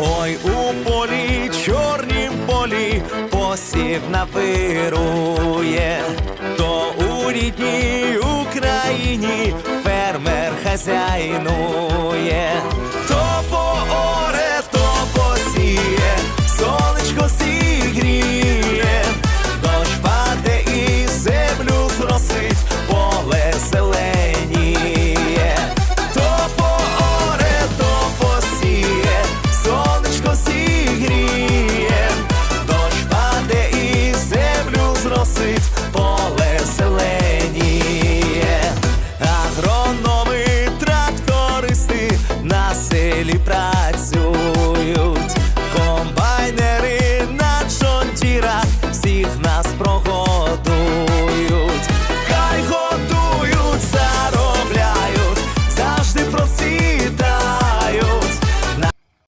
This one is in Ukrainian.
Ой, у полі, чорнім полі, посів навирує, то у рідній Україні фермер хазяйнує, ele pra